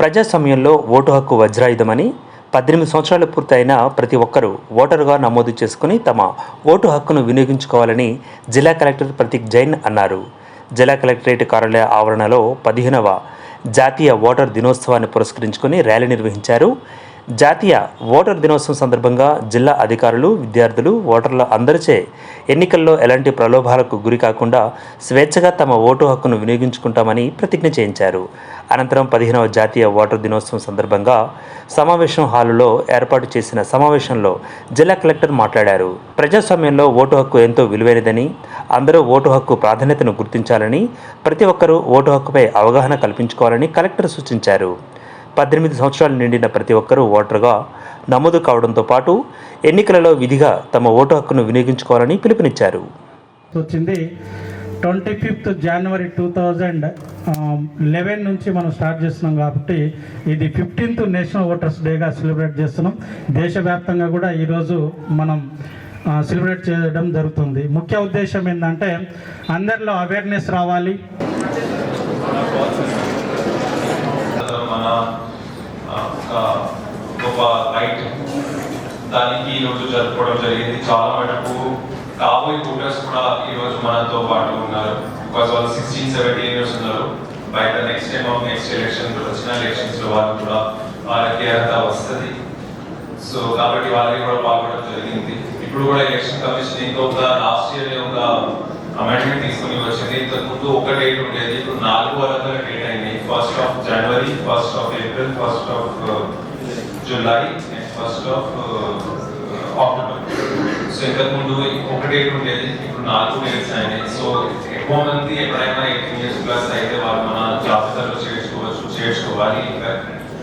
ప్రజాస్వామ్యంలో ఓటు హక్కు వజ్రాయుధమని పద్దెనిమిది సంవత్సరాలు పూర్తయిన ప్రతి ఒక్కరూ ఓటరుగా నమోదు చేసుకుని తమ ఓటు హక్కును వినియోగించుకోవాలని జిల్లా కలెక్టర్ ప్రతీక్ జైన్ అన్నారు. జిల్లా కలెక్టరేట్ కార్యాలయ ఆవరణలో పదిహేనవ జాతీయ ఓటర్ దినోత్సవాన్ని పురస్కరించుకొని ర్యాలీ నిర్వహించారు. జాతీయ ఓటర్ దినోత్సవం సందర్భంగా జిల్లా అధికారులు విద్యార్థులు ఓటర్ల అందరిచే ఎన్నికల్లో ఎలాంటి ప్రలోభాలకు గురి కాకుండా స్వేచ్ఛగా తమ ఓటు హక్కును వినియోగించుకుంటామని ప్రతిజ్ఞ చేయించారు. అనంతరం పదిహేనవ జాతీయ ఓటర్ దినోత్సవం సందర్భంగా సమావేశం హాలులో ఏర్పాటు చేసిన సమావేశంలో జిల్లా కలెక్టర్ మాట్లాడారు. ప్రజాస్వామ్యంలో ఓటు హక్కు ఎంతో విలువైనదని అందరూ ఓటు హక్కు ప్రాధాన్యతను గుర్తించాలని ప్రతి ఒక్కరూ ఓటు హక్కుపై అవగాహన కల్పించుకోవాలని కలెక్టర్ సూచించారు. పద్దెనిమిది సంవత్సరాలు నిండిన ప్రతి ఒక్కరూ ఓటరుగా నమోదు కావడంతో పాటు ఎన్నికలలో విధిగా తమ ఓటు హక్కును వినియోగించుకోవాలని పిలుపునిచ్చారు. వచ్చింది twenty fifth January two thousand eleven నుంచి మనం స్టార్ట్ చేస్తున్నాం కాబట్టి ఇది ఫిఫ్టీన్త్ నేషనల్ ఓటర్స్ డేగా సెలబ్రేట్ చేస్తున్నాం. దేశవ్యాప్తంగా కూడా ఈరోజు మనం సెలబ్రేట్ చేయడం జరుగుతుంది. ముఖ్య ఉద్దేశం ఏంటంటే అందరిలో అవేర్నెస్ రావాలి మన ఆ, ఒక నైట్ రైట్ దానికి ఈరోజు జరుపుకోవడం జరిగింది. చాలా మటుకు కాబోయే ఫోటోస్ కూడా ఈరోజు మనతో పాటు ఉన్నారు. బికాస్ వాళ్ళు సిక్స్టీన్ సెవెంటీన్ ఇయర్స్ ఉన్నారు. బయట next time of next election వచ్చిన ఎలక్షన్స్లో వాళ్ళు కూడా వాళ్ళకి అర్హత వస్తుంది. సో కాబట్టి వాళ్ళకి కూడా పాల్గొనడం జరిగింది. ఇప్పుడు కూడా ఎలక్షన్ కమిషన్ ఇంకొక లాస్ట్ ఇయర్ ఒక అమెండ్మెంట్ తీసుకుని వచ్చింది. ఇంతకు ముందు ఒక డేట్ ఉండేది. ఇప్పుడు నాలుగు వరకు డేట్ అయింది. First of January first of April first of July and first of October so ఇంతకు ముందు ఒక డేట్ ఉండేది ఇప్పుడు నాలుగు డేట్స్ అయినాయి సో ఎక్కువ మంది ఎప్పుడైనా ఎయిటీన్ ఇయర్స్ ప్లస్ అయితే వాళ్ళు మన జాబితాలో చేర్చుకోవచ్చు చేర్చుకోవాలి.